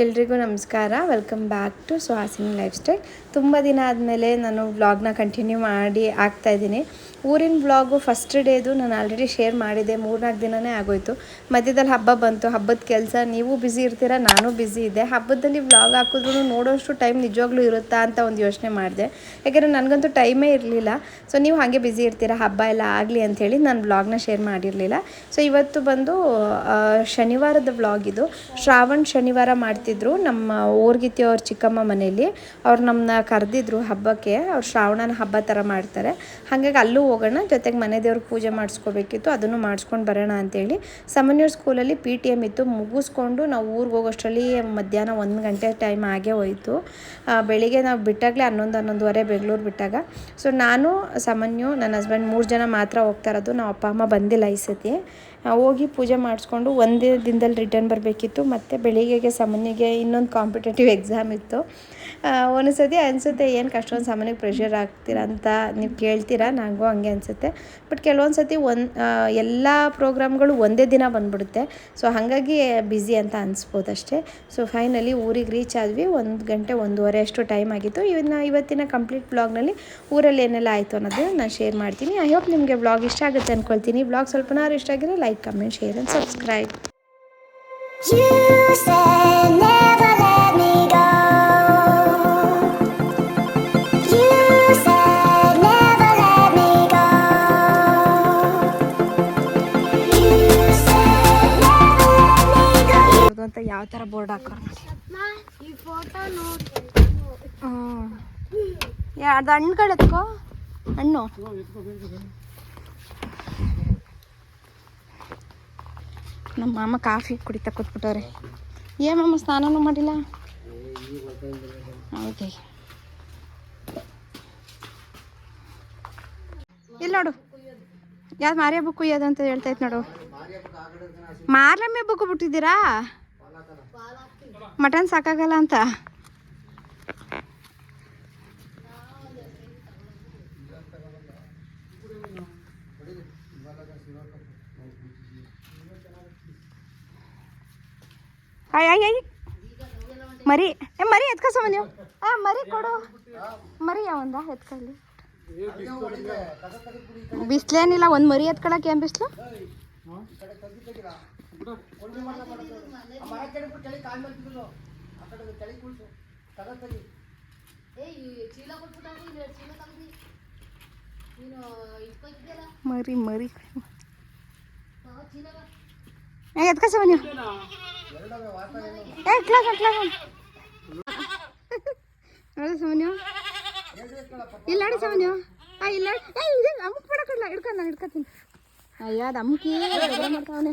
ಎಲ್ರಿಗೂ ನಮಸ್ಕಾರ. Welcome back to Suhasini lifestyle ತುಂಬ ದಿನ ಆದಮೇಲೆ ನಾನು ವ್ಲಾಗ್ನ ಕಂಟಿನ್ಯೂ ಮಾಡಿ ಆಗ್ತಾ ಇದ್ದೀನಿ. ಊರಿನ ವ್ಲಾಗು ಫಸ್ಟ್ ಡೇದು ನಾನು ಆಲ್ರೆಡಿ ಶೇರ್ ಮಾಡಿದೆ ಮೂರ್ನಾಲ್ಕು ದಿನವೇ ಆಗೋಯ್ತು. ಮಧ್ಯದಲ್ಲಿ ಹಬ್ಬ ಬಂತು. ಹಬ್ಬದ ಕೆಲಸ, ನೀವು ಬ್ಯುಸಿ ಇರ್ತೀರ? ನಾನು ಬ್ಯುಸಿ ಇದ್ದೆ. ಹಬ್ಬದಲ್ಲಿ ವ್ಲಾಗ್ ಹಾಕಿದ್ರು ನೋಡೋಷ್ಟು ಟೈಮ್ ನಿಜವಾಗ್ಲೂ ಇರುತ್ತಾ ಅಂತ ಒಂದು ಯೋಚನೆ ಮಾಡಿದೆ. ಯಾಕೆಂದರೆ ನನಗಂತೂ ಟೈಮೇ ಇರಲಿಲ್ಲ. ಸೊ ನೀವು ಹಾಗೆ ಬ್ಯುಸಿ ಇರ್ತೀರ? ಹಬ್ಬ ಎಲ್ಲ ಆಗಲಿ ಅಂಥೇಳಿ ನಾನು ವ್ಲಾಗ್ನ ಶೇರ್ ಮಾಡಿರಲಿಲ್ಲ. ಸೊ ಇವತ್ತು ಬಂದು ಶನಿವಾರದ ವ್ಲಾಗ್ ಇದು. ಶ್ರಾವಣ ಶನಿವಾರ ಮಾಡ್ತಿದ್ರು ನಮ್ಮ ಊರ್ಗಿತಿ ಅವ್ರ ಚಿಕ್ಕಮ್ಮ ಮನೆಯಲ್ಲಿ. ಅವ್ರು ನಮ್ಮನ್ನ ಕರೆದಿದ್ರು ಹಬ್ಬಕ್ಕೆ. ಅವ್ರು ಶ್ರಾವಣನ ಹಬ್ಬ ಥರ ಮಾಡ್ತಾರೆ. ಹಾಗಾಗಿ ಅಲ್ಲೂ ಹೋಗೋಣ, ಜೊತೆಗೆ ಮನೆ ದೇವ್ರಿಗೆ ಪೂಜೆ ಮಾಡಿಸ್ಕೋಬೇಕಿತ್ತು, ಅದನ್ನು ಮಾಡಿಸ್ಕೊಂಡು ಬರೋಣ ಅಂತೇಳಿ ಸಮನ್ಯೂರ್ ಸ್ಕೂಲಲ್ಲಿ ಪಿ ಟಿ ಎಂ ಇತ್ತು. ಮುಗಿಸ್ಕೊಂಡು ನಾವು ಊರಿಗೆ ಹೋಗೋಷ್ಟರಲ್ಲಿ ಮಧ್ಯಾಹ್ನ ಒಂದು ಗಂಟೆ ಟೈಮ್ ಆಗೇ ಹೋಯಿತು. ಬೆಳಿಗ್ಗೆ ನಾವು ಬಿಟ್ಟಾಗಲೇ ಹನ್ನೊಂದು, ಹನ್ನೊಂದುವರೆ ಬೆಂಗಳೂರು ಬಿಟ್ಟಾಗ. ಸೊ ನಾನು, ಸಾಮಾನ್ಯ, ನನ್ನ ಹಸ್ಬೆಂಡ್ ಮೂರು ಜನ ಮಾತ್ರ ಹೋಗ್ತಾ ಇರೋದು. ನಾವು ಅಪ್ಪ, ಅಮ್ಮ ಬಂದಿಲ್ಲ ಈ ಸತಿ. ಹೋಗಿ ಪೂಜೆ ಮಾಡಿಸ್ಕೊಂಡು ಒಂದೇ ದಿನದಲ್ಲಿ ರಿಟರ್ನ್ ಬರಬೇಕಿತ್ತು. ಮತ್ತು ಬೆಳಿಗ್ಗೆಗೆ ಸಾಮಾನ್ಯಗೆ ಇನ್ನೊಂದು ಕಾಂಪಿಟೇಟಿವ್ ಎಕ್ಸಾಮ್ ಇತ್ತು. ಆ, ಒಂದೊಂದು ಸತಿ ಅನಿಸುತ್ತೆ ಏನು ಕಷ್ಟೊಂದು ಸಾಮಾನ್ಯಕ್ಕೆ ಪ್ರೆಷರ್ ಆಗ್ತೀರಾ ಅಂತ ನೀವು ಕೇಳ್ತೀರಾ? ನನಗೂ ಹಂಗೆ ಅನಿಸುತ್ತೆ. ಬಟ್ ಕೆಲವೊಂದು ಸತಿ ಒಂದು ಎಲ್ಲ ಪ್ರೋಗ್ರಾಮ್ಗಳು ಒಂದೇ ದಿನ ಬಂದ್ಬಿಡುತ್ತೆ. ಸೊ ಹಾಗಾಗಿ ಬ್ಯುಸಿ ಅಂತ ಅನಿಸ್ಬೋದು ಅಷ್ಟೇ ಸೊ ಫೈನಲಿ ಊರಿಗೆ ರೀಚ್ ಆದ್ವಿ. ಒಂದು ಗಂಟೆ ಒಂದೂವರೆ ಅಷ್ಟು ಟೈಮ್ ಆಗಿತ್ತು. ಇವನ್ನ ಇವತ್ತಿನ ಕಂಪ್ಲೀಟ್ ಬ್ಲಾಗ್ನಲ್ಲಿ ಊರಲ್ಲಿ ಏನೆಲ್ಲ ಆಯಿತು ಅನ್ನೋದು ನಾನು ಶೇರ್ ಮಾಡ್ತೀನಿ. ಐ ಹೋಪ್ ನಿಮಗೆ ಬ್ಲಾಗ್ ಇಷ್ಟ ಆಗುತ್ತೆ ಅಂದ್ಕೊಳ್ತೀನಿ ಬ್ಲಾಗ್ ಸ್ವಲ್ಪನಾರು ಇಷ್ಟ ಆಗಿದ್ರೆ like comment share and subscribe ಅಂತ ಯಾವ ಥರ ಬೋರ್ಡ್ ಹಾಕೋರು ಹ್ಞೂ ಯಾರ್ದು ಹಣ್ಣುಗಳು ಎತ್ಕೋ? ಹಣ್ಣು. ನಮ್ಮ ಮಾಮ ಕಾಫಿ ಕುಡಿತಾ ಕೂತ್ಬಿಟ್ಟವ್ರೆ. ಏ, ಮಾಮ, ಸ್ನಾನನೂ ಮಾಡಿಲ್ಲ? ಹೌದೇ. ಇಲ್ಲಿ ನೋಡು. ಯಾವ್ದು ಮಾರಿಯ ಬುಕ್ ಕುಯ್ಯೋದು ಅಂತ ಹೇಳ್ತಾ ಇತ್ತು ನೋಡು. ಮಾರ್ಲಮ್ಮೆ ಬುಕ್ ಬಿಟ್ಟಿದ್ದೀರಾ? ಮಟನ್ ಸಾಕಾಗಲ್ಲ ಅಂತ? ಮರಿ, ಏ, ಮರಿ ಎತ್ಕಸ ನೀವು. ಆ, ಮರಿ ಕೊಡು. ಮರಿ ಯಾವಂದ? ಎತ್ಕೊಳ್ಳಿ. ಬಿಸ್ಲೇನಿಲ್ಲ, ಒಂದು ಮರಿ ಎತ್ಕೊಳಕ್ಕೆ ಏನು ಬಿಸ್ಲು? ಮರಿ ಮರಿ ಏ ಎತ್ಕೊಸಮ್ಮ ನೀವು ಏ ಕ್ಲಾಸ್ ಕ್ಲಾಸ್ ನೋಡಿ ಸಮನ್ಯು ಇಲ್ಲ ನೋಡಿ ಸಮನ್ಯು ಆ ಇಲ್ಲ ಏ ಇದು ಅಮ್ಮಕ್ ಬಿಡಕ್ಕಲ್ಲ ಹಿಡ್ಕೊಂಡು ನಾನು ಹಿಡ್ಕೊತೀನಿ. ಅಯ್ಯ ಅದು ಅಮ್ಮಕಿ ಮಾಡ್ತಾವನೆ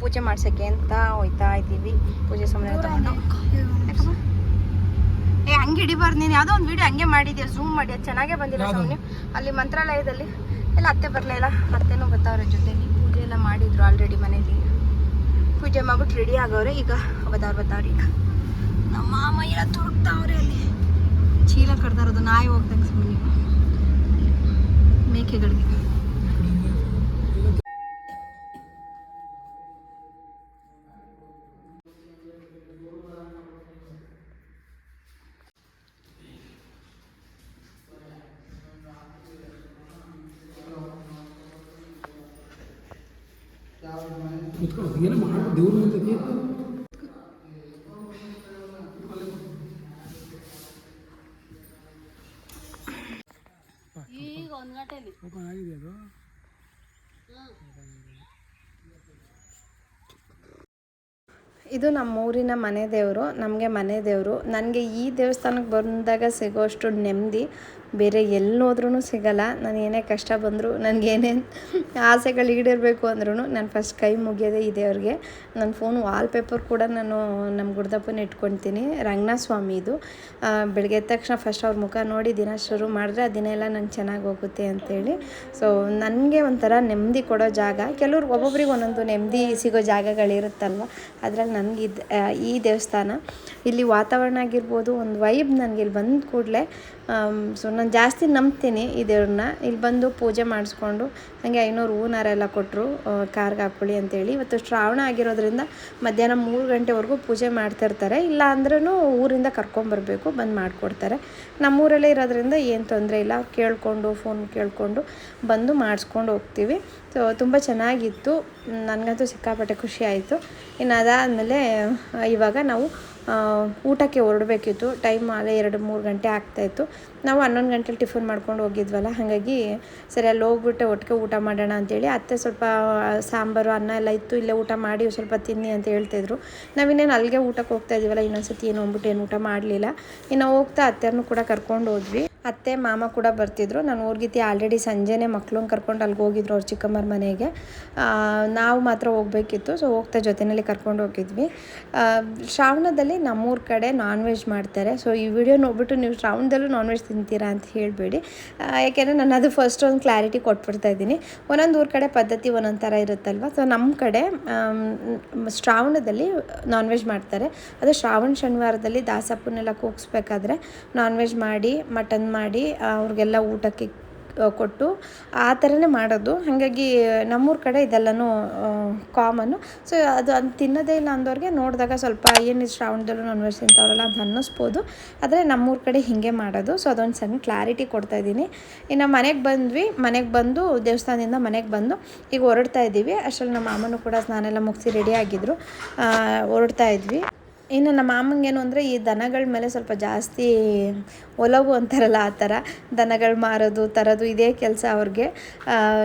ಪೂಜೆ ಮಾಡ್ಸಕ್ಕೆ ಅಂತ ಹೋಯ್ತಾ ಇದ್ದೀವಿ. ಪೂಜೆ ಸುಮ್ಮನೆ ತಗೊಂಡು. ಯಾಕಮ್ಮ? ಏ ಹಂಗೆ ಹಿಡಿಬಾರ್ದು ನೀನು. ಯಾವುದೋ ಒಂದು ವಿಡಿಯೋ ಹಂಗೆ ಮಾಡಿದ್ಯಾ? ಝೂಮ್ ಮಾಡಿ. ಅದು ಚೆನ್ನಾಗೇ ಬಂದಿಲ್ಲ ಸೌಮ್ಯ. ಅಲ್ಲಿ ಮಂತ್ರಾಲಯದಲ್ಲಿ. ಎಲ್ಲ ಅತ್ತೆ ಬರಲಿಲ್ಲ ಅತ್ತೆನೂ ಬರ್ತಾವ್ರೆ ಜೊತೆಲಿ. ಪೂಜೆ ಎಲ್ಲ ಮಾಡಿದ್ರು ಆಲ್ರೆಡಿ ಮನೇಲಿ. ಪೂಜೆ ಮಾಡ್ಬಿಟ್ಟು ರೆಡಿ ಆಗವ್ರೆ ಈಗ. ಬದವ್ರು ಬರ್ತಾವ್ರೆ ಈಗ. ನಮ್ಮ ಮಾಮ ಎಲ್ಲ ತುರುಕ್ತಾವ್ರೆ ಅಲ್ಲಿ. ಚೀಲ ಕಡ್ದಾರದು. ನಾಯಿ ಹೋಗ್ದಂಗೆ ಸುಮ್ಮನೆ ಮೇಕೆಗಳಿಗೆ. ಇದು ನಮ್ಮ ಊರಿನ ಮನೆ ದೇವರು ನಮಗೆ ಮನೆ ದೇವರು. ನನಗೆ ಈ ದೇವಸ್ಥಾನಕ್ಕೆ ಬಂದಾಗ ಸಿಗೋಷ್ಟು ನೆಮ್ಮದಿ ಬೇರೆ ಎಲ್ಲೋದ್ರೂ ಸಿಗಲ್ಲ. ನಾನು ಏನೇ ಕಷ್ಟ ಬಂದರೂ ನನಗೇನೇನು ಆಸೆಗಳು ಈಡಿರಬೇಕು ಅಂದ್ರೂ ನಾನು ಫಸ್ಟ್ ಕೈ ಮುಗಿಯೋದೇ ಇದೆ ಅವ್ರಿಗೆ. ನನ್ನ ಫೋನ್ ವಾಲ್ಪೇಪರ್ ಕೂಡ ನಾನು ನಮ್ಮ ಗುಡ್ದಪ್ಪನ ಇಟ್ಕೊತೀನಿ. ರಂಗನಾಥ ಸ್ವಾಮಿ ಇದು ಬೆಳಗ್ಗೆ ತಕ್ಷಣ ಫಸ್ಟ್ ಅವ್ರ ಮುಖ ನೋಡಿ ದಿನ ಶುರು ಮಾಡಿದ್ರೆ ಆ ದಿನ ಎಲ್ಲ ನಂಗೆ ಚೆನ್ನಾಗಿ ಹೋಗುತ್ತೆ ಅಂತೇಳಿ. ಸೊ ನನಗೆ ಒಂಥರ ನೆಮ್ಮದಿ ಕೊಡೋ ಜಾಗ. ಕೆಲವ್ರು ಒಬ್ಬೊಬ್ರಿಗೆ ಒಂದೊಂದು ನೆಮ್ಮದಿ ಸಿಗೋ ಜಾಗಗಳಿರುತ್ತಲ್ವ? ಅದ್ರಲ್ಲಿ ನನಗೆ ಇದು ಈ ದೇವಸ್ಥಾನ. ಇಲ್ಲಿ ವಾತಾವರಣ ಆಗಿರ್ಬೋದು, ಒಂದು ವೈಬ್ ನನಗೆ ಇಲ್ಲಿ ಬಂದ ಕೂಡಲೇ ಸೊ ನಾನು ಜಾಸ್ತಿ ನಂಬ್ತೀನಿ ಈ ದೇವ್ರನ್ನ ಇಲ್ಲಿ ಬಂದು ಪೂಜೆ ಮಾಡಿಸ್ಕೊಂಡು ಹಾಗೆ ಐನೂರು ಹೂನಾರ ಎಲ್ಲ ಕೊಟ್ಟರು ಕಾರ್ಗೆ ಹಾಕ್ಕೊಳ್ಳಿ ಅಂತೇಳಿ. ಇವತ್ತು ಶ್ರಾವಣ ಆಗಿರೋದ್ರಿಂದ ಮಧ್ಯಾಹ್ನ ಮೂರು ಗಂಟೆವರೆಗೂ ಪೂಜೆ ಮಾಡ್ತಿರ್ತಾರೆ. ಇಲ್ಲ ಅಂದ್ರೂ ಊರಿಂದ ಕರ್ಕೊಂಬರ್ಬೇಕು ಬಂದು ಮಾಡಿಕೊಡ್ತಾರೆ. ನಮ್ಮೂರಲ್ಲೇ ಇರೋದ್ರಿಂದ ಏನು ತೊಂದರೆ ಇಲ್ಲ. ಕೇಳಿಕೊಂಡು ಫೋನ್ ಕೇಳಿಕೊಂಡು ಬಂದು ಮಾಡಿಸ್ಕೊಂಡು ಹೋಗ್ತೀವಿ. ಸೊ ತುಂಬ ಚೆನ್ನಾಗಿತ್ತು. ನನಗಂತೂ ಸಿಕ್ಕಾಪಟ್ಟೆ ಖುಷಿ ಆಯಿತು. ಇನ್ನು ಅದಾದಮೇಲೆ ಇವಾಗ ನಾವು ಊಟಕ್ಕೆ ಹೊರಡಬೇಕಿತ್ತು. ಟೈಮ್ ಅಲ್ಲೇ ಎರಡು, ಮೂರು ಗಂಟೆ ಆಗ್ತಾಯಿತ್ತು. ನಾವು ಹನ್ನೊಂದು ಗಂಟೆಲಿ ಟಿಫನ್ ಮಾಡ್ಕೊಂಡು ಹೋಗಿದ್ವಲ್ಲ, ಹಾಗಾಗಿ ಸರಿ ಅಲ್ಲಿ ಹೋಗ್ಬಿಟ್ಟು ಒಟ್ಟಿಗೆ ಊಟ ಮಾಡೋಣ ಅಂತೇಳಿ ಅತ್ತೆ ಸ್ವಲ್ಪ ಸಾಂಬಾರು, ಅನ್ನ ಎಲ್ಲ ಇತ್ತು, ಇಲ್ಲೇ ಊಟ ಮಾಡಿ ಸ್ವಲ್ಪ ತಿನ್ನಿ ಅಂತ ಹೇಳ್ತಿದ್ರು. ನಾವಿನ್ನೇನು ಅಲ್ಲಿಗೆ ಊಟಕ್ಕೆ ಹೋಗ್ತಾ ಇದೀವಲ್ಲ, ಇನ್ನೊಂದ್ಸತಿ ಏನು ಅಂದ್ಬಿಟ್ಟು ಏನು ಊಟ ಮಾಡಲಿಲ್ಲ. ಇನ್ನು ಹೋಗ್ತಾ ಅತ್ತೆಯವ್ರನ್ನೂ ಕೂಡ ಕರ್ಕೊಂಡು ಹೋದ್ವಿ. ಅತ್ತೆ, ಮಾಮ ಕೂಡ ಬರ್ತಿದ್ರು. ನಾನು ಊರ್ಗಿತಿ ಆಲ್ರೆಡಿ ಸಂಜೆನೇ ಮಕ್ಳನ್ನ ಕರ್ಕೊಂಡು ಅಲ್ಲಿಗೆ ಹೋಗಿದ್ರು ಅವ್ರ ಚಿಕ್ಕಮ್ಮರ ಮನೆಗೆ. ನಾವು ಮಾತ್ರ ಹೋಗಬೇಕಿತ್ತು. ಸೊ ಹೋಗ್ತಾ ಜೊತೆಯಲ್ಲಿ ಕರ್ಕೊಂಡು ಹೋಗಿದ್ವಿ. ಶ್ರಾವಣದಲ್ಲಿ ನಮ್ಮೂರ ಕಡೆ ನಾನ್ ವೆಜ್ ಮಾಡ್ತಾರೆ. ಸೊ ಈ ವಿಡಿಯೋ ನೋಡ್ಬಿಟ್ಟು ನೀವು ಶ್ರಾವಣದಲ್ಲೂ ನಾನ್ ವೆಜ್ ತಿಂತೀರಾ ಅಂತ ಹೇಳಬೇಡಿ. ಯಾಕೆಂದರೆ ನಾನು ಅದು ಫಸ್ಟ್ ಒಂದು ಕ್ಲಾರಿಟಿ ಕೊಟ್ಬಿಡ್ತಾ ಇದ್ದೀನಿ. ಒಂದೊಂದು ಊರ ಕಡೆ ಪದ್ಧತಿ ಒಂದೊಂದು ಥರ ಇರುತ್ತಲ್ವ? ಸೊ ನಮ್ಮ ಕಡೆ ಶ್ರಾವಣದಲ್ಲಿ ನಾನ್ ವೆಜ್ ಮಾಡ್ತಾರೆ. ಅದು ಶ್ರಾವಣ ಶನಿವಾರದಲ್ಲಿ ದಾಸಪ್ಪನ್ನೆಲ್ಲ ಕೂಗಿಸ್ಬೇಕಾದ್ರೆ ನಾನ್ ವೆಜ್ ಮಾಡಿ ಮಟನ್ ಮಾಡಿ ಅವ್ರಿಗೆಲ್ಲ ಊಟಕ್ಕೆ ಕೊಟ್ಟು ಆ ಥರನೇ ಮಾಡೋದು. ಹಾಗಾಗಿ, ನಮ್ಮೂರ ಕಡೆ ಇದೆಲ್ಲನೂ ಕಾಮನ್ನು ಸೊ ಅದು ಅದು ತಿನ್ನೋದೇ ಇಲ್ಲ ಅಂದವ್ರಿಗೆ ನೋಡಿದಾಗ ಸ್ವಲ್ಪ ಏನು ಶ್ರಾವಣದಲ್ಲೂ ನಾನ್ ವೆಜ್ ತಿಂತಾವಲ್ಲ ಅಂತ ಅನ್ನಿಸ್ಬೋದು. ಆದರೆ ನಮ್ಮೂರ ಕಡೆ ಹೀಗೆ ಮಾಡೋದು. ಸೊ ಅದೊಂದು ಸಣ್ಣ ಕ್ಲಾರಿಟಿ ಕೊಡ್ತಾ ಇದ್ದೀನಿ. ಇನ್ನು ಮನೆಗೆ ಬಂದ್ವಿ. ಮನೆಗೆ ಬಂದು, ದೇವಸ್ಥಾನದಿಂದ ಮನೆಗೆ ಬಂದು ಈಗ ಹೊರಡ್ತಾ ಇದ್ದೀವಿ ಅಷ್ಟರಲ್ಲಿ ನಮ್ಮ ಮಾಮನೂ ಕೂಡ ಸ್ನಾನ ಎಲ್ಲ ಮುಗಿಸಿ ರೆಡಿ ಆಗಿದ್ದರು ಹೊರಡ್ತಾ ಇದ್ವಿ. ಇನ್ನು ನಮ್ಮ ಮಾಮಂಗೇನು ಅಂದರೆ ಈ ದನಗಳ ಮೇಲೆ ಸ್ವಲ್ಪ ಜಾಸ್ತಿ ಒಲವು ಅಂತಾರಲ್ಲ ಆ ಥರ, ದನಗಳು ಮಾರೋದು, ತರೋದು ಇದೇ ಕೆಲಸ ಅವ್ರಿಗೆ.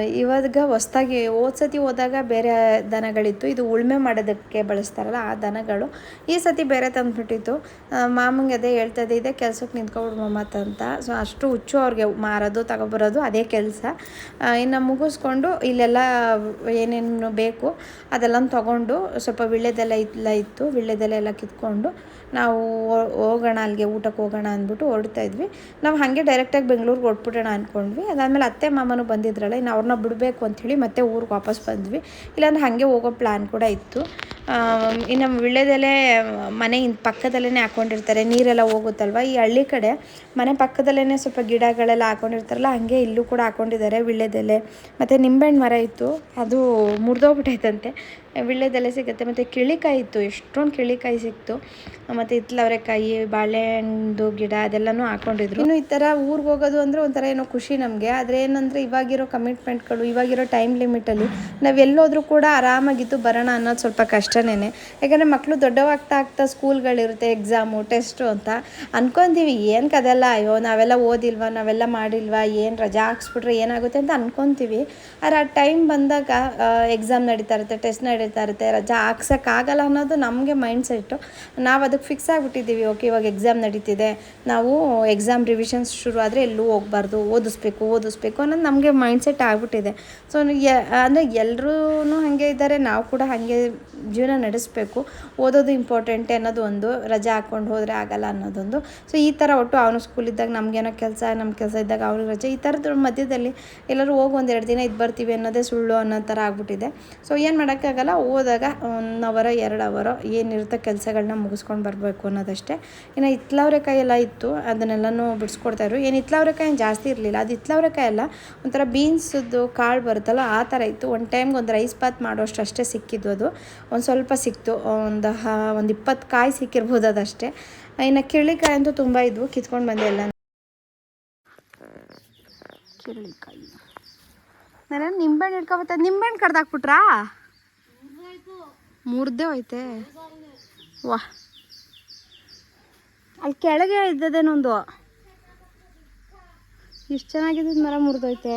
ಇವಾಗ ಹೊಸ್ದಾಗಿ ಹೋದ ಸತಿ ಹೋದಾಗ ಬೇರೆ ದನಗಳಿತ್ತು, ಇದು ಉಳುಮೆ ಮಾಡೋದಕ್ಕೆ ಬಳಸ್ತಾರಲ್ಲ ಆ ದನಗಳು. ಈ ಸತಿ ಬೇರೆ ತಂದುಬಿಟ್ಟಿತ್ತು. ಮಾಮಂಗೆ ಅದೇ ಹೇಳ್ತದೆ ಇದೆ ಕೆಲಸಕ್ಕೆ ನಿಂತ್ಕೊಬಿಡು ಅಂತ. ಸೊ, ಅಷ್ಟು ಹುಚ್ಚು ಅವ್ರಿಗೆ ಮಾರೋದು, ತಗೊಬರೋದು ಅದೇ ಕೆಲಸ. ಇನ್ನು ಮುಗಿಸ್ಕೊಂಡು ಇಲ್ಲೆಲ್ಲ ಏನೇನು ಬೇಕು ಅದೆಲ್ಲ ತಗೊಂಡು ಸ್ವಲ್ಪ ವಿಳ್ಯದೆಲ್ಲ ಇಲ್ಲ ಇತ್ತು, ವಿಳ್ಯದೆಲ್ಲ ಎಲ್ಲ ಕಿತ್ಕೊಂಡು ನಾವು ಹೋ- ಹೋಗೋಣ, ಅಲ್ಲಿಗೆ ಊಟಕ್ಕೆ ಹೋಗೋಣ ಅಂದ್ಬಿಟ್ಟು ಹೊರಡ್ತಾ ಇದ್ವಿ. ನಾವು ಹಾಗೆ ಡೈರೆಕ್ಟಾಗಿ ಬೆಂಗಳೂರಿಗೆ ಹೊರಟ್ಬಿಡೋಣ ಅಂದ್ಕೊಂಡ್ವಿ ಅದಾದಮೇಲೆ ಅತ್ತೆ ಮಾಮನೂ ಬಂದಿದ್ರಲ್ಲ, ಇನ್ನು ಅವ್ರನ್ನ ಬಿಡಬೇಕು ಅಂಥೇಳಿ ಮತ್ತೆ ಊರಿಗೆ ವಾಪಸ್ ಬಂದ್ವಿ. ಇಲ್ಲಾಂದ್ರೆ ಹಾಗೆ ಹೋಗೋ ಪ್ಲ್ಯಾನ್ ಕೂಡ ಇತ್ತು. ಇನ್ನು ವಿಳ್ಳೆದೆಲೆ ಮನೆ ಇನ್ ಪಕ್ಕದಲ್ಲೇ ಹಾಕ್ಕೊಂಡಿರ್ತಾರೆ ನೀರೆಲ್ಲ ಹೋಗುತ್ತಲ್ವ? ಈ ಹಳ್ಳಿ ಕಡೆ ಮನೆ ಪಕ್ಕದಲ್ಲೇ ಸ್ವಲ್ಪ ಗಿಡಗಳೆಲ್ಲ ಹಾಕೊಂಡಿರ್ತಾರಲ್ಲ, ಹಾಗೆ ಇಲ್ಲೂ ಕೂಡ ಹಾಕೊಂಡಿದ್ದಾರೆ ವಿಳ್ಯದೆಲೆ. ಮತ್ತು ನಿಂಬೆಹಣ್ಣು ಮರ ಇತ್ತು. ಅದು ಮುರಿದೋಗ್ಬಿಟ್ಟೈತಂತೆ ವಿಳ್ಯದೆಲೆ ಸಿಗುತ್ತೆ. ಮತ್ತು ಕಿಳಿಕಾಯಿ ಇತ್ತು, ಎಷ್ಟೊಂದು ಕಿಳಿಕಾಯಿ ಸಿಕ್ತು. ಮತ್ತು ಹಿತ್ತಲವರೆಕಾಯಿ ಬಾಳೆಹಣ್ಣು, ಗಿಡ ಅದೆಲ್ಲನೂ ಹಾಕೊಂಡಿದ್ರು. ಇನ್ನು ಈ ಥರ ಊರಿಗೆ ಹೋಗೋದು ಅಂದರೆ ಒಂಥರ ಏನೋ ಖುಷಿ ನಮಗೆ. ಆದರೆ ಏನಂದರೆ ಇವಾಗಿರೋ ಕಮಿಟ್ಮೆಂಟ್ಗಳು ಇವಾಗಿರೋ ಟೈಮ್ ಲಿಮಿಟಲ್ಲಿ ನಾವು ಎಲ್ಲೋದ್ರೂ ಕೂಡ ಆರಾಮಾಗಿದ್ದು ಬರೋಣ ಅನ್ನೋದು ಸ್ವಲ್ಪ ಕಷ್ಟನೇ ಯಾಕಂದರೆ ಮಕ್ಕಳು ದೊಡ್ಡವಾಗ್ತಾ ಆಗ್ತಾ ಸ್ಕೂಲ್ಗಳಿರುತ್ತೆ ಎಕ್ಸಾಮು ಟೆಸ್ಟು ಅಂತ. ಅಂದ್ಕೊತೀವಿ ಏನಕ್ಕೆ ಅದೆಲ್ಲ ಅಯ್ಯೋ, ನಾವೆಲ್ಲ ಓದಿಲ್ವಾ? ನಾವೆಲ್ಲ ಮಾಡಿಲ್ವಾ? ಏನು ರಜಾ ಹಾಕ್ಸ್ಬಿಟ್ರೆ ಏನಾಗುತ್ತೆ ಅಂತ ಅನ್ಕೊತೀವಿ. ಆದರೆ ಆ ಟೈಮ್ ಬಂದಾಗ ಎಕ್ಸಾಮ್ ನಡೀತಾ ಇರುತ್ತೆ ಟೆಸ್ಟ್ ನಡೀತಾ ಇರುತ್ತೆ, ರಜಾ ಹಾಕ್ಸೋಕ್ಕಾಗಲ್ಲ ಅನ್ನೋದು ನಮಗೆ ಮೈಂಡ್ ಸೆಟ್ಟು ನಾವು ಅದಕ್ಕೆ ಫಿಕ್ಸ್ ಆಗಿಬಿಟ್ಟಿದ್ದೀವಿ. ಓಕೆ ಇವಾಗ ಎಕ್ಸಾಮ್ ನಡೀತಿದೆ. ನಾವು ಎಕ್ಸಾಮ್ ರಿವಿಷನ್ಸ್ ಶುರು ಆದರೆ ಎಲ್ಲೂ ಹೋಗ್ಬಾರ್ದು. ಓದಿಸ್ಬೇಕು ಓದಿಸ್ಬೇಕು ಅನ್ನೋದು ನಮಗೆ ಮೈಂಡ್ ಸೆಟ್ ಆಗಿಬಿಟ್ಟಿದೆ. ಸೊ ಅಂದರೆ ಎಲ್ಲರೂ ಹಾಗೆ ಇದ್ದಾರೆ. ನಾವು ಕೂಡ ಹಾಗೆ ಜೀವನ ನಡೆಸಬೇಕು. ಓದೋದು ಇಂಪಾರ್ಟೆಂಟ್ ಅನ್ನೋದು ಒಂದು, ರಜೆ ಹಾಕ್ಕೊಂಡು ಹೋದರೆ ಆಗಲ್ಲ ಅನ್ನೋದೊಂದು. ಸೊ ಈ ಥರ ಒಟ್ಟು ಅವನು ಸ್ಕೂಲ್ ಇದ್ದಾಗ ನಮಗೇನೋ ಕೆಲಸ ನಮ್ಮ ಕೆಲಸ ಇದ್ದಾಗ ಅವ್ರಿಗೆ ರಜೆ. ಈ ಥರದ ಮಧ್ಯದಲ್ಲಿ ಎಲ್ಲರೂ ಹೋಗಿ ಒಂದೆರಡು ದಿನ ಇದು ಬರ್ತೀವಿ ಅನ್ನೋದೇ ಸುಳ್ಳು ಅನ್ನೋ ಥರ ಆಗ್ಬಿಟ್ಟಿದೆ. ಸೊ ಏನು ಮಾಡೋಕ್ಕಾಗಲ್ಲ? ಹೋದಾಗ ಒನ್ ಅವರ, ಎರಡು ಅವರೋ ಏನಿರುತ್ತೆ ಕೆಲಸಗಳನ್ನ ಮುಗಿಸ್ಕೊಂಡು ಬರಬೇಕು ಅನ್ನೋದಷ್ಟೇ. ಇನ್ನು ಇತ್ಲವ್ರೆಕಾಯಿ ಎಲ್ಲ ಇತ್ತು, ಅದನ್ನೆಲ್ಲನೂ ಬಿಡಿಸ್ಕೊಡ್ತಾಯಿದ್ರು ಏನು ಇತ್ಲವ್ರೆಕಾಯಿ ಜಾಸ್ತಿ ಇರಲಿಲ್ಲ. ಅದು ಇತ್ಲವ್ರೆಕಾಯಿ ಎಲ್ಲ ಒಂಥರ ಬೀನ್ಸದ್ದು ಕಾಳು ಬರುತ್ತಲ್ಲ, ಆ ಥರ ಇತ್ತು. ಒಂದು ಟೈಮ್ಗೆ ಒಂದು ರೈಸ್ ಬಾತ್ ಮಾಡೋಷ್ಟು ಅಷ್ಟೇ ಸಿಕ್ಕಿದ್ದು ಅದು. ಒಂದು ಸ್ವಲ್ಪ ಸಿಕ್ತು, ಒಂದು ಒಂದು ಇಪ್ಪತ್ತು ಕಾಯಿ ಸಿಕ್ಕಿರ್ಬೋದು ಅದಷ್ಟೇ. ಇನ್ನು ಕಿಳಿಕಾಯಿ ಅಂತೂ ತುಂಬ ಇದ್ವು, ಕಿತ್ಕೊಂಡು ಬಂದೆ ಎಲ್ಲ ಕಿರಳಿಕಾಯಿ. ನಾನು ನಿಂಬೆಹಣ್ಣು ಹಿಡ್ಕೊಬತ್ತ? ನಿಂಬೆಹಣ್ಣು ಕಡ್ದಾಕ್ಬಿಟ್ರಾ? ಮುರ್ದೇ ಹೋಯ್ತೆ. ವಾ. ಅಲ್ಲಿ ಕೆಳಗೆ ಇದ್ದದೇನೊಂದು ಇಷ್ಟು ಚೆನ್ನಾಗಿದ್ದ ಮರ ಮುರಿದೋಯ್ತೆ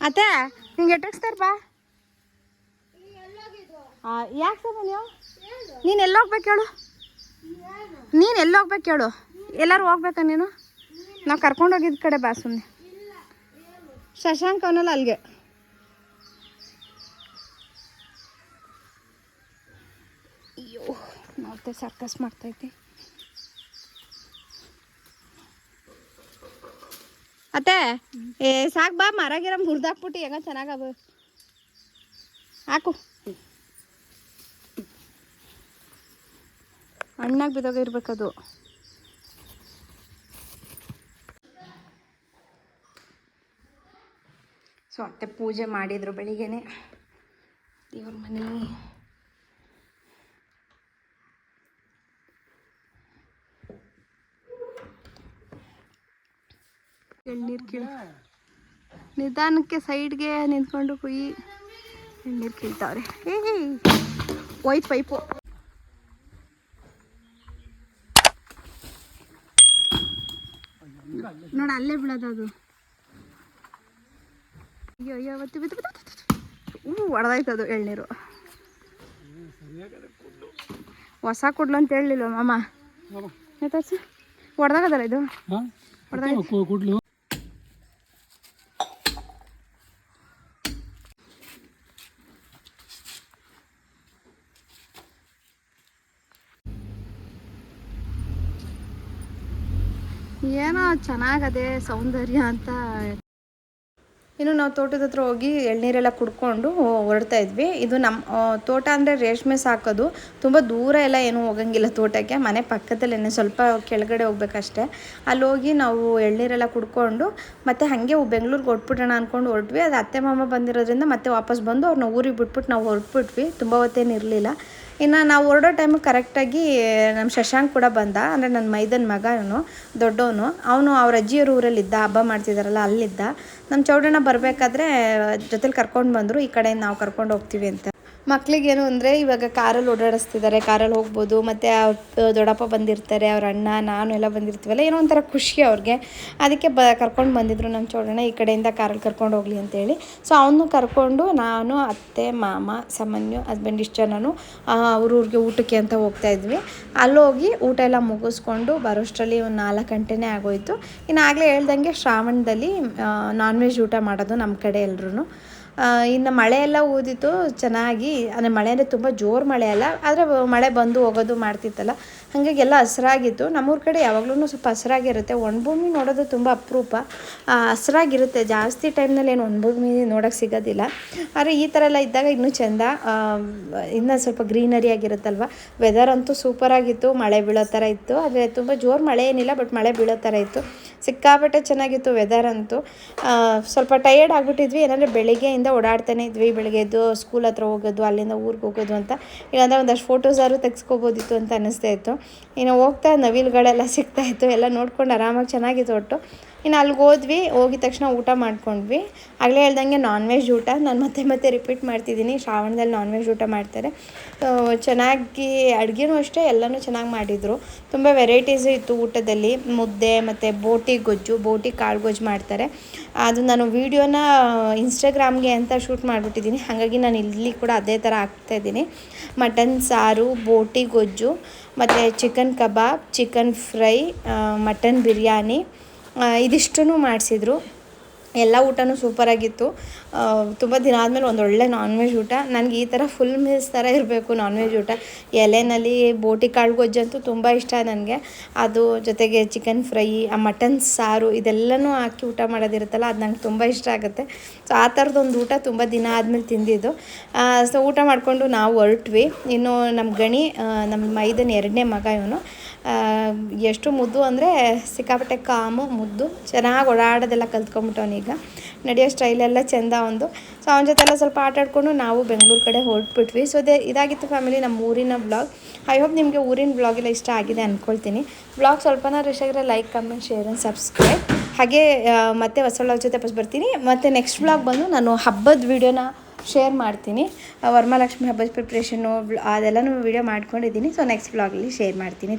ಅತ್ತೆ, ನಿಂಗೆ ಎಟ್ಟಿಸ್ತಾರಪ್ಪ ಬಾ. ಯಾಕೆ ಸರ್ ನೀವು? ನೀನು ಎಲ್ಲೋಗ್ಬೇಕು ಹೇಳು. ನೀನು ಎಲ್ಲಿ ಹೋಗ್ಬೇಕು ಹೇಳು. ಎಲ್ಲರೂ ಹೋಗ್ಬೇಕಾ ನೀನು? ನಾವು ಕರ್ಕೊಂಡೋಗಿದ್ದ ಕಡೆ ಬಾ ಸುಮ್ಮನೆ ಶಶಾಂಕ್ ಅವನಲ್ಲ ಅಲ್ಲಿಗೆ ಅಯ್ಯೋ ಮತ್ತೆ ಸರ್ಕಸ್ ಮಾಡ್ತೈತಿ. ಅತ್ತೆ ಏ ಸಾಕು ಬಾ ಮರ ಗಿರ ಮುರಿದಾಕ್ಬಿಟ್ಟು ಹೆಂಗ ಚೆನ್ನಾಗವ ಹಾಕು. ಹಣ್ಣಾಗಿ ಬಿದ್ದಾಗ ಇರ್ಬೇಕದು. ಸೊ ಅತ್ತೆ ಪೂಜೆ ಮಾಡಿದ್ರು ಬೆಳಿಗ್ಗೆನೆ. ದೇವ್ರ ಮನೆ ಎಳ್ನೀರು ಕೀಳ ನಿಧಾನಕ್ಕೆ ಸೈಡ್ಗೆ ನಿಂತ್ಕೊಂಡು ಕುಯ್ಯಿ ಎಳ್ನೀರು ಕೀಳ್ತಾವ್ರೆ. ಏಯ್ ವೈಟ್ ಪೈಪು. ನೋಡ ಅಲ್ಲೇ ಬಿಡೋದದು ಅದು. ಅಯ್ಯೋ ಅಯ್ಯೋ ಅವತ್ತು ಬಿತ್ತು ಹ್ಞೂ ಹೊಡೆದಾಯ್ತು ಅದು ಎಳ್ನೀರು. ಹೊಸ ಕೊಡ್ಲು ಅಂತ ಹೇಳಲಿಲ್ಲ ಮಾಮ? ಒಡ್ದಾಗದಲ್ಲ ಇದು? ಕೊಡ್ಲು. ಏನೋ ಚೆನ್ನಾಗದೆ ಸೌಂದರ್ಯ ಅಂತ. ಇನ್ನು ನಾವು ತೋಟದ ಹತ್ರ ಹೋಗಿ ಎಳ್ನೀರೆಲ್ಲ ಕುಡ್ಕೊಂಡು ಹೊರಡ್ತಾ ಇದ್ವಿ. ಇದು ನಮ್ಮ ತೋಟ ಅಂದರೆ ರೇಷ್ಮೆ ಸಾಕೋದು. ತುಂಬ ದೂರ ಎಲ್ಲ ಏನೂ ಹೋಗಂಗಿಲ್ಲ ತೋಟಕ್ಕೆ. ಮನೆ ಪಕ್ಕದಲ್ಲೇ ಸ್ವಲ್ಪ ಕೆಳಗಡೆ ಹೋಗ್ಬೇಕಷ್ಟೆ. ಅಲ್ಲಿ ಹೋಗಿ ನಾವು ಎಳ್ನೀರೆಲ್ಲ ಕುಡ್ಕೊಂಡು ಮತ್ತು ಹಾಗೆ ಬೆಂಗಳೂರಿಗೆ ಹೊಟ್ಬಿಡೋಣ ಅಂದ್ಕೊಂಡು ಹೊರಟ್ವಿ. ಅದು ಅತ್ತೆ ಮಾಮ ಬಂದಿರೋದ್ರಿಂದ ಮತ್ತೆ ವಾಪಸ್ ಬಂದು ಅವ್ರನ್ನ ಊರಿಗೆ ಬಿಟ್ಬಿಟ್ಟು ನಾವು ಹೊರಟ್ಬಿಟ್ವಿ. ತುಂಬ ಹೊತ್ತೇನು ಇರಲಿಲ್ಲ. ಇನ್ನು ನಾವು ಹೊರಡೋ ಟೈಮಿಗೆ ಕರೆಕ್ಟಾಗಿ ನಮ್ಮ ಶಶಾಂಕ್ ಕೂಡ ಬಂದ. ಅಂದರೆ ನನ್ನ ಮೈದನ್ ಮಗ ಇವನು, ದೊಡ್ಡವನು. ಅವನು ಅವ್ರ ಅಜ್ಜಿಯವ್ರ ಊರಲ್ಲಿದ್ದ ಹಬ್ಬ ಮಾಡ್ತಿದ್ದಾರಲ್ಲ ಅಲ್ಲಿದ್ದ. ನಮ್ಮ ಚೌಡಣ್ಣ ಬರಬೇಕಾದ್ರೆ, ಜೊತೆಲಿ ಕರ್ಕೊಂಡು ಬಂದರು, ಈ ಕಡೆಯಿಂದ ನಾವು ಕರ್ಕೊಂಡು ಹೋಗ್ತೀವಿ ಅಂತ. ಮಕ್ಳಿಗೇನು ಅಂದರೆ ಇವಾಗ ಕಾರಲ್ಲಿ ಓಡಾಡಿಸ್ತಿದ್ದಾರೆ, ಕಾರಲ್ಲಿ ಹೋಗ್ಬೋದು, ಮತ್ತು ಅವ್ರ ದೊಡ್ಡಪ್ಪ ಬಂದಿರ್ತಾರೆ, ಅವ್ರ ಅಣ್ಣ, ನಾನು ಎಲ್ಲ ಬಂದಿರ್ತೀವಲ್ಲ, ಏನೋ ಒಂಥರ ಖುಷಿ ಅವ್ರಿಗೆ. ಅದಕ್ಕೆ ಬ, ಕರ್ಕೊಂಡು ಬಂದಿದ್ರು ನಮ್ಮ ಚೋಡಣ್ಣ ಈ ಕಡೆಯಿಂದ ಕಾರಲ್ಲಿ ಕರ್ಕೊಂಡು ಹೋಗ್ಲಿ ಅಂತೇಳಿ. ಸೊ ಅವನು ಕರ್ಕೊಂಡು ನಾನು, ಅತ್ತೆ, ಮಾಮ, ಸಾಮಾನ್ಯ ಹಸ್ಬೆಂಡ್ ಇಷ್ಟು ಜನನು ಅವ್ರ ಊರಿಗೆ ಊಟಕ್ಕೆ ಅಂತ ಹೋಗ್ತಾ ಇದ್ವಿ. ಅಲ್ಲೋಗಿ ಊಟ ಎಲ್ಲ ಮುಗಿಸ್ಕೊಂಡು ಬರೋಷ್ಟರಲ್ಲಿ ಒಂದು ನಾಲ್ಕು ಗಂಟೆನೇ ಆಗೋಯಿತು. ಇನ್ನು ಆಗಲೇ ಹೇಳ್ದಂಗೆ ಶ್ರಾವಣದಲ್ಲಿ ನಾನ್ ವೆಜ್ ಊಟ ಮಾಡೋದು ನಮ್ಮ ಕಡೆ ಎಲ್ರೂ ಇನ್ನು ಮಳೆ ಎಲ್ಲ ಊದಿತ್ತು ಚೆನ್ನಾಗಿ, ಅಂದರೆ ಮಳೆ ಅಂದರೆ ತುಂಬ ಜೋರು ಮಳೆ ಅಲ್ಲ, ಆದರೆ ಮಳೆ ಬಂದು ಹೋಗೋದು ಮಾಡ್ತಿತ್ತಲ್ಲ. ಹಾಗಾಗಿ ಎಲ್ಲ ಹಸ್ರಾಗಿತ್ತು. ನಮ್ಮೂರ ಕಡೆ ಯಾವಾಗಲೂ ಸ್ವಲ್ಪ ಹಸ್ರಾಗಿರುತ್ತೆ. ಒಣಭೂಮಿ ನೋಡೋದು ತುಂಬ ಅಪರೂಪ. ಹಸಿರಾಗಿರುತ್ತೆ. ಜಾಸ್ತಿ ಟೈಮ್ನಲ್ಲಿ ಏನು ಒಣಭೂಮಿ ನೋಡೋಕ್ಕೆ ಸಿಗೋದಿಲ್ಲ. ಆದರೆ ಈ ಥರ ಎಲ್ಲ ಇದ್ದಾಗ ಇನ್ನೂ ಚೆಂದ ಇನ್ನೂ ಸ್ವಲ್ಪ ಗ್ರೀನರಿ ಆಗಿರುತ್ತಲ್ವ? ವೆದರ್ ಅಂತೂ ಸೂಪರಾಗಿತ್ತು ಮಳೆ ಬೀಳೋ ಥರ ಇತ್ತು. ಆದರೆ ತುಂಬ ಜೋರು ಮಳೆ ಏನಿಲ್ಲ ಬಟ್ ಮಳೆ ಬೀಳೋ ಥರ ಇತ್ತು. ಸಿಕ್ಕಾಪಟ್ಟೆ ಚೆನ್ನಾಗಿತ್ತು ವೆದರ್ ಅಂತೂ. ಸ್ವಲ್ಪ ಟಯರ್ಡ್ ಆಗಿಬಿಟ್ಟಿದ್ವಿ. ಏನಂದರೆ ಬೆಳಿಗ್ಗೆಯಿಂದ ಓಡಾಡ್ತಾನೆ ಇದ್ವಿ. ಬೆಳಿಗ್ಗೆ ಎದ್ದು ಸ್ಕೂಲ್ ಹತ್ರ ಹೋಗೋದು, ಅಲ್ಲಿಂದ ಊರಿಗೆ ಹೋಗೋದು ಅಂತ. ಇಲ್ಲಾಂದರೆ ಒಂದಷ್ಟು ಫೋಟೋಸ್ ಆದರೂ ತೆಗೆಸ್ಕೋಬೋದಿತ್ತು ಅಂತ ಅನ್ನಿಸ್ತಾ ಇತ್ತು. ಇನ್ನು ಹೋಗ್ತಾ ನವಿಲುಗಳೆಲ್ಲ ಸಿಗ್ತಾ ಇತ್ತು, ಎಲ್ಲ ನೋಡ್ಕೊಂಡು ಆರಾಮಾಗಿ ಚೆನ್ನಾಗಿತ್ತು ಒಟ್ಟು. ಇನ್ನು ಅಲ್ಲಿಗೆ ಹೋದ್ವಿ, ಹೋಗಿದ ತಕ್ಷಣ ಊಟ ಮಾಡ್ಕೊಂಡ್ವಿ. ಆಗಲೇ ಹೇಳ್ದಂಗೆ ನಾನ್ ವೆಜ್ ಊಟ. ನಾನು ಮತ್ತೆ ಮತ್ತೆ ರಿಪೀಟ್ ಮಾಡ್ತಿದ್ದೀನಿ, ಶ್ರಾವಣದಲ್ಲಿ ನಾನ್ ವೆಜ್ ಊಟ ಮಾಡ್ತಾರೆ. ಚೆನ್ನಾಗಿ ಅಡುಗೆನೂ ಅಷ್ಟೇ, ಎಲ್ಲನೂ ಚೆನ್ನಾಗಿ ಮಾಡಿದರು. ತುಂಬ ವೆರೈಟೀಸ್ ಇತ್ತು ಊಟದಲ್ಲಿ. ಮುದ್ದೆ ಮತ್ತು ಬೋಟಿ ಗೊಜ್ಜು, ಬೋಟಿ ಕಾಳು ಗೊಜ್ಜು ಮಾಡ್ತಾರೆ. ಅದು ನಾನು ವೀಡಿಯೋನ ಇನ್ಸ್ಟಾಗ್ರಾಮ್ಗೆ ಅಂತ ಶೂಟ್ ಮಾಡಿಬಿಟ್ಟಿದ್ದೀನಿ. ಹಾಗಾಗಿ ನಾನು ಇಲ್ಲಿ ಕೂಡ ಅದೇ ಥರ ಹಾಕ್ತಾಯಿದ್ದೀನಿ ಮಟನ್ ಸಾರು, ಬೋಟಿ ಗೊಜ್ಜು ಮತ್ತು chicken kebab chicken fry mutton biryani ಇದಿಷ್ಟು ಮಾಡಿಸಿದ್ರು. ಎಲ್ಲ ಊಟನೂ ಸೂಪರಾಗಿತ್ತು ತುಂಬ ದಿನ ಆದಮೇಲೆ ಒಂದು ಒಳ್ಳೆ ನಾನ್ ವೆಜ್ ಊಟ. ನನಗೆ ಈ ಥರ ಫುಲ್ ಮೀಲ್ಸ್ ಥರ ಇರಬೇಕು ನಾನ್ ವೆಜ್ ಊಟ. ಎಲೆನಲ್ಲಿ ಬೋಟಿ ಕಾಳು ಗೊಜ್ಜಂತೂ ತುಂಬ ಇಷ್ಟ ನನಗೆ. ಅದು ಜೊತೆಗೆ ಚಿಕನ್ ಫ್ರೈ ಆ ಮಟನ್ ಸಾರು ಇದೆಲ್ಲನೂ ಹಾಕಿ ಊಟ ಮಾಡೋದಿರುತ್ತಲ್ಲ, ಅದು ನಂಗೆ ತುಂಬ ಇಷ್ಟ ಆಗುತ್ತೆ. ಸೊ ಆ ಥರದೊಂದು ಊಟ ತುಂಬ ದಿನ ಆದಮೇಲೆ ತಿಂದಿದ್ದು. ಸೊ ಊಟ ಮಾಡಿಕೊಂಡು ನಾವು ಹೊರಟ್ವಿ. ಇನ್ನು ನಮ್ಮ ಗಣಿ ನಮ್ಮ ಮೈದನ ಎರಡನೇ ಮಗ ಇವನು. ಎಷ್ಟು ಮುದ್ದು ಅಂದರೆ ಸಿಕ್ಕಾಪಟ್ಟೆ ಕಾಮು, ಮುದ್ದು, ಚೆನ್ನಾಗಿ ಓಡಾಡೋದೆಲ್ಲ ಕಲ್ತ್ಕೊಂಬಿಟ್ಟವನೀಗ ನಡೆಯೋ ಸ್ಟೈಲೆಲ್ಲ ಚೆಂದ ಒಂದು. ಸೊ ಅವನ ಜೊತೆ ಎಲ್ಲ ಸ್ವಲ್ಪ ಆಟ ಆಡ್ಕೊಂಡು ನಾವು ಬೆಂಗಳೂರು ಕಡೆ ಹೊರಟ್ಬಿಟ್ವಿ. ಸೊ ಅದೇ ಇದಾಗಿತ್ತು ಫ್ಯಾಮಿಲಿ ನಮ್ಮ ಊರಿನ ಬ್ಲಾಗ್ ಐ ಹೋಪ್ ನಿಮಗೆ ಊರಿನ ಬ್ಲಾಗ್ ಎಲ್ಲ ಇಷ್ಟ ಆಗಿದೆ ಅಂದ್ಕೊಳ್ತೀನಿ ಬ್ಲಾಗ್ ಸ್ವಲ್ಪನ ರಿಶ್ ಆಗಿದ್ರೆ like comment share and subscribe ಹಾಗೆ ಮತ್ತೆ ಹೊಸ ಜೊತೆ ಪಸ್ ಬರ್ತೀನಿ. ಮತ್ತು ನೆಕ್ಸ್ಟ್ ಬ್ಲಾಗ್ ಬಂದು ನಾನು ಹಬ್ಬದ ವೀಡಿಯೋನ ಶೇರ್ ಮಾಡ್ತೀನಿ. ವರಮಹಾಲಕ್ಷ್ಮಿ ಹಬ್ಬದ ಅದೆಲ್ಲ ಅದೆಲ್ಲನೂ ವೀಡಿಯೋ ಮಾಡ್ಕೊಂಡಿದ್ದೀನಿ. ಸೊ ನೆಕ್ಸ್ಟ್ ಬ್ಲಾಗಲ್ಲಿ ಶೇರ್ ಮಾಡ್ತೀನಿ.